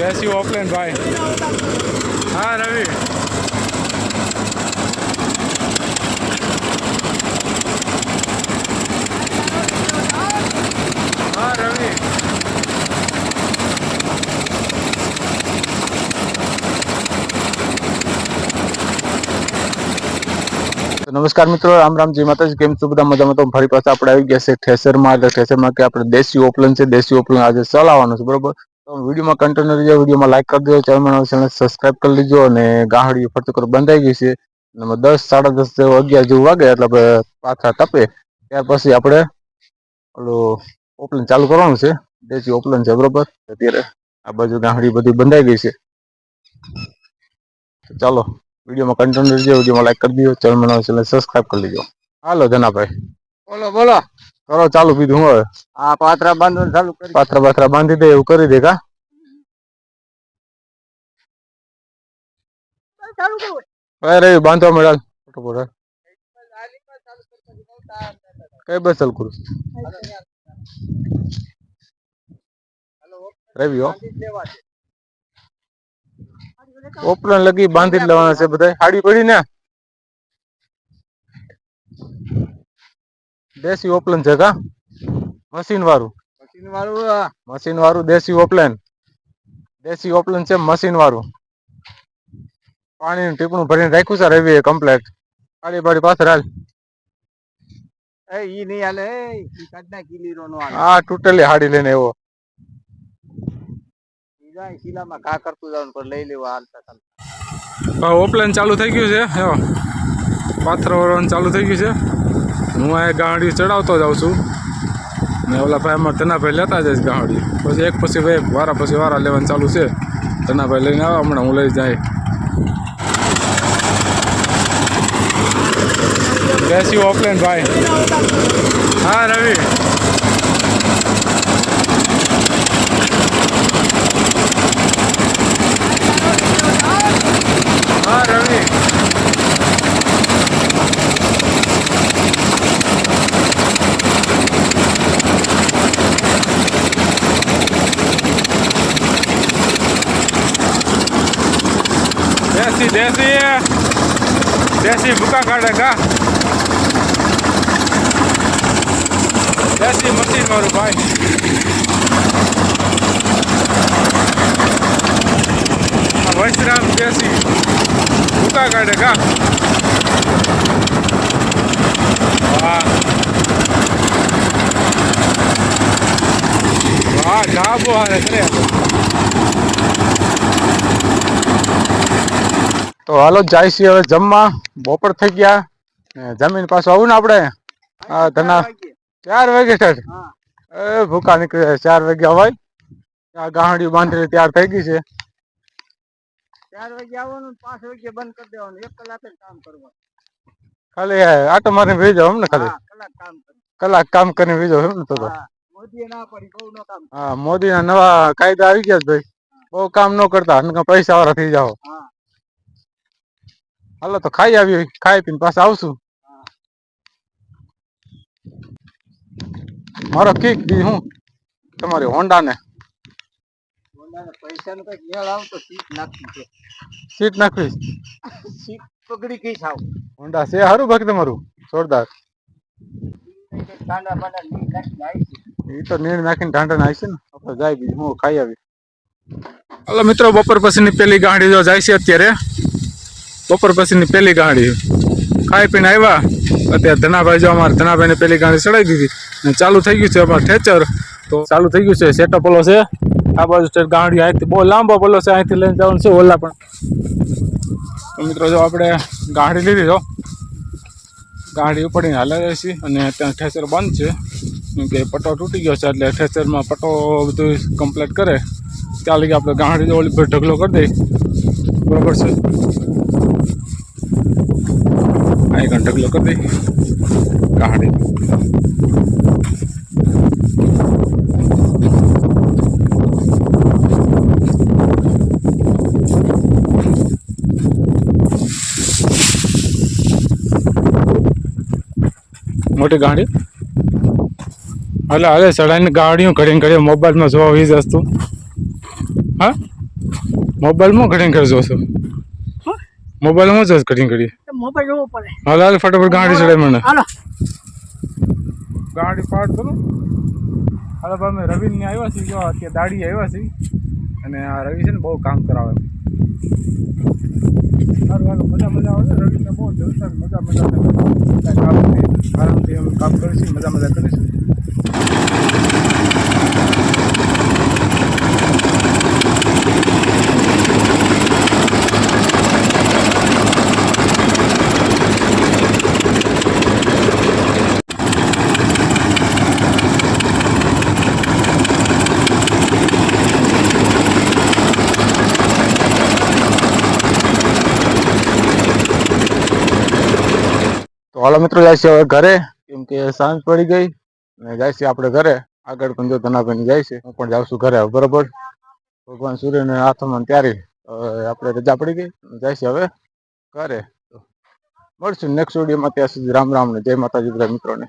દેશી ઓફલાઈન ભાઈ. હા, રવિ. હા, રવિ. નમસ્કાર મિત્રો, રામ રામ જી માતાજી. કેમ છો બધા? મજામાં તો ફરી પાછા આપણે આવી ગયા છે ઠેસરમાં. એટલે ઠેસરમાં કે આપણે દેશી ઓપલન છે, દેશી ઓપલન આજે ચલાવવાનું છે, બરોબર? વિડીયોમાં કન્ટેનર રહેજો. વિડીયોમાં લાઈક કરી દેજો. ચેનલ ચેનલ સબસ્ક્રાઇબ કરી લેજો અને ગાહડી ફરતું કરો બંધાઈ ગઈ છે. અને દસ, સાડા દસ અગિયાર જેવું વાગે એટલે પાછા તપે. ત્યાર પછી આપણે ઓલું ઓપલન ચાલુ કરવાનું છે. દેશી ઓપલન છે, બરોબર? અત્યારે આ બાજુ ગાહડી બધી બંધાઈ ગઈ છે. ચાલો, વિડીયોમાં કન્ટેન્ટ રહેજો. વિડીયોમાં લાઈક કરી દીજો. ચેનલ ચેનલ સબસ્ક્રાઇબ કરી લેજો. હાલો જનાભાઈ. બોલો બોલો. કરો ચાલુ બીજું હવે. આ પાત્રા બાંધવાનું ચાલુ કરી. પાત્રા બાથરા બાંધી દે એવું કરી દે કા? ચાલુ કરું અરે બાંધવા મળ્યા ફટોફટ કઈ બસ ચાલુ કરું? રવિ હો. ઓપલન લગી બાંધી જ લેવાના છે બધા હાડી પડી ને? દેશી ઓપલન છે કા? મશીન વાળું મશીન વાળું મશીન વાળું દેશી ઓપલન. દેશી ઓપલન છે મશીન વાળું પાણીનું ટીપણું ભરીને રાખ્યું છે રવિ કમ્પ્લેટ હાડી બાડી પાછળ હાલ. એ ઈ નહીં હાલે એ ઈ કાઢના કિલીરો નો હાલે. આ તૂટેલી હાડી લઈને એવો. ઈ જાય શીલામાં કા કરતું જાવ પણ લઈ લેવા હાલતા ચાલતા ઓપલાઈન ચાલુ થઈ ગયું છે. જો પાથર ચાલુ થઈ ગયું છે. હું આ ગાડી ચડાવતો જાઉં છું. ને ઓલા ભાઈ અમારે ધનાભાઈ લેતા જાય ગાડી. પછી એક પછી એક વારા પછી વારા લેવાનું ચાલુ છે. ધનાભાઈ લઈને આવે, હમણાં હું લઈ જાય. દેશી ઓફલાઈન ભાઈ. હા, રવિ હા રવિ દેશી દેશી. દેશી ભૂકા કાઢે કા? દેશી મશીન વાળું ભાઈ. વૈશ્રામ દેશી ભૂકા કાઢે કા? વાહ. વાહ, ડાબો હારે કરે તો હાલો જાય છીએ હવે જમવા. બપોર થઈ ગયા. જમીન પાછું આવું ને આપણે? ધના. ચાર વાગે સર એ ભૂકા નીકળે ચાર વાગે અવાય આ ગાહડી બાંધીને તૈયાર થઈ ગઈ છે. ચાર વાગે આવવાનું પાંચ વાગે બંધ કરી દેવાનું. એક કલાક કામ કરવાનું. ખાલી આટો મારીને ભેજો એમ ને ખાલી? કલાક કામ કલાક કામ કરીને ભેજો એમ ને તો. હા નવા કાયદા આવી ગયા છે ભાઈ. બહુ કામ ન કરતા પૈસા વાળા થઈ જાઓ. હાલો તો ખાઈ આવી ખાઈ પીને પાછા આવશું. મારો કિક બી હું? તમારી હોન્ડા ને પૈસા પૈસાનો કંઈક મેળ આવતો સીટ નાખી છે. સીટ નાખવી સીટ પકડી કઈ સાવ? હોન્ડા છે સારું બાકી તમારું. જોરદાર. બાંડા ની આવી છે. એ તો નીણ નાખીને ઢાંડા નાખી છે ને. આપણે જાય બીજું હું ખાઈ આવી. હલો મિત્રો બપોર પછીની પેલી ગાડી જો જાય છે અત્યારે. બપોર પછીની પેલી ગાડી. ખાઈ પીને આવ્યા. અત્યારે ધનાભાઈ જો અમારે ધનાભાઈને પેલી ગાડી ચડાવી દીધી. અને ચાલુ થઈ ગયું છે અમારે ઠેચર. તો ચાલુ થઈ ગયું છે. સેટઅપ ઓલો છે. આ બાજુ ગાડી. અહીંથી બહુ લાંબો પેલો છે. અહીંથી લઈને જવાનું છે ઓલા પણ. મિત્રો જો આપણે ગાડી લીધી જો. ગાડી ઉપડીને હાલ્યા જાય છે અને ત્યાં ઠેચર બંધ છે. કે પટ્ટો તૂટી ગયો છે એટલે ઠેચરમાં પટ્ટો બધું કમ્પ્લીટ કરે. ત્યાં લગી આપણે ગાડી ઓલી પર ઢગલો કરી દઈએ બરોબર છે? દઈ ગાડી. મોટી ગાડી? એટલે અરે ચડાઈને ગાડીઓ ઘડીને ઘડી મોબાઈલમાં જોવા વીજ વસ્તુ હા? મોબાઈલમાં ઘણી ઘડી જોશો? હા? મોબાઈલમાં જોશ ઘણી ઘડી તો મોબાઈલ જોવો પડે. હાલ હાલ ફટાફટ ગાડી ચડાય મને. હાલો. ગાડી પાડ કરું. હાલો ભાઈ અમે રવિ ને આવ્યા છીએ. જો અત્યારે દાડી આવ્યા છીએ. અને આ રવિ છે ને બહુ કામ કરાવે. સારું હાલો મજા મજા આવે. છે રવિને બહુ જોરદાર મજા મજા. કામ કામ કરીશું મજા મજા કરીશું તો હાલો મિત્રો, જાય હવે ઘરે. કેમ કે સાંજ પડી ગઈ અને જાય આપણે ઘરે. આગળ પણ જો ધનાભાઈ જાય છે, હું પણ જાઉં છું ઘરે, બરોબર? ભગવાન સૂર્યને હાથમાં ત્યારે આપણે રજા પડી ગઈ. જાય છે હવે ઘરે. મળશું નેક્સ્ટ વિડીયોમાં ત્યાં સુધી રામ રામ ને જય માતાજી બધા મિત્રોને.